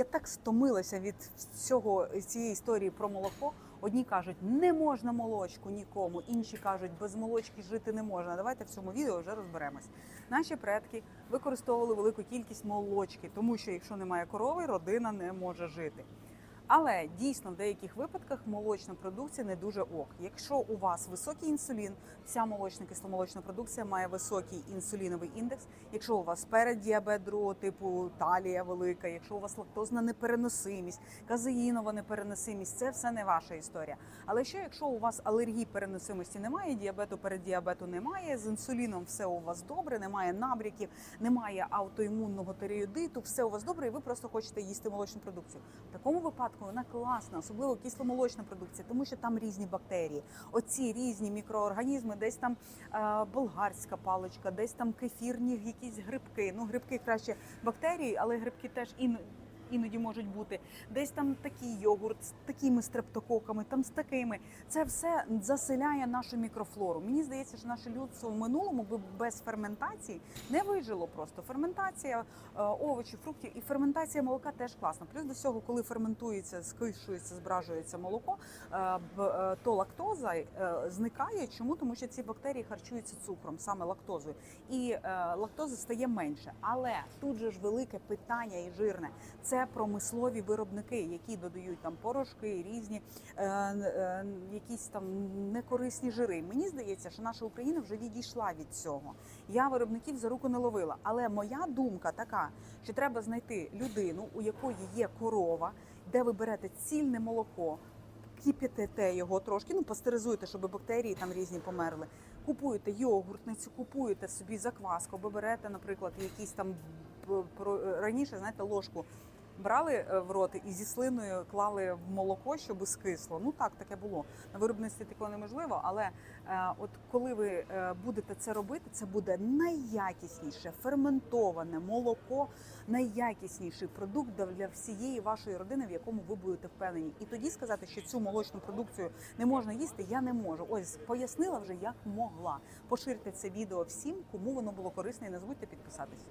Я так стомилася від цього цієї історії про молоко. Одні кажуть, не можна молочку нікому, інші кажуть, без молочки жити не можна. Давайте в цьому відео вже розберемось. Наші предки використовували велику кількість молочки, тому що якщо немає корови, родина не може жити. Але дійсно в деяких випадках молочна продукція не дуже ок. Якщо у вас високий інсулін, вся молочна кисломолочна продукція має високий інсуліновий індекс. Якщо у вас переддіабет другого типу, талія велика, якщо у вас лактозна непереносимість, казеїнова непереносимість, це все не ваша історія. Але що якщо у вас алергії переносимості немає, діабету переддіабету немає, з інсуліном все у вас добре, немає набряків, немає аутоімунного тиреоїдиту, все у вас добре, і ви просто хочете їсти молочну продукцію. В такому випадку вона класна, особливо кисломолочна продукція, тому що там різні бактерії. Оці різні мікроорганізми, десь там е, болгарська паличка, десь там кефірні якісь грибки. Ну, грибки краще бактерії, але грибки теж ін. Іноді можуть бути десь там такий йогурт з такими стрептококами, там з такими. Це все заселяє нашу мікрофлору. Мені здається, що наше людство в минулому би без ферментації не вижило просто. Ферментація е, овочів, фруктів і ферментація молока теж класна. Плюс до цього, коли ферментується, скишується, збражується молоко, е, е, то лактоза зникає. Чому? Тому що ці бактерії харчуються цукром, саме лактозою, і лактози стає менше. Але тут же ж велике питання і жирне це промислові виробники, які додають там порошки, різні е, е, якісь там некорисні жири. Мені здається, що наша Україна вже відійшла від цього. Я виробників за руку не ловила. Але моя думка така, що треба знайти людину, у якої є корова, де ви берете цільне молоко. Кип'ятите його трошки, ну пастеризуєте, щоб бактерії там різні померли. Купуєте йогуртницю, купуєте собі закваску, або берете, наприклад, якісь там раніше, знаєте, ложку брали е, в рот і зі слиною клали в молоко, щоб скисло. Ну так, таке було. На виробництві такого неможливо, але е, от коли ви е, будете це робити, це буде найякісніше ферментоване молоко, найякісніший продукт для- всієї вашої родини, в якому ви будете впевнені. І тоді сказати, що цю молочну продукцію не можна їсти, я не можу. Ось пояснила вже як могла. Поширте це відео всім, кому воно було корисне, і не забудьте підписатись.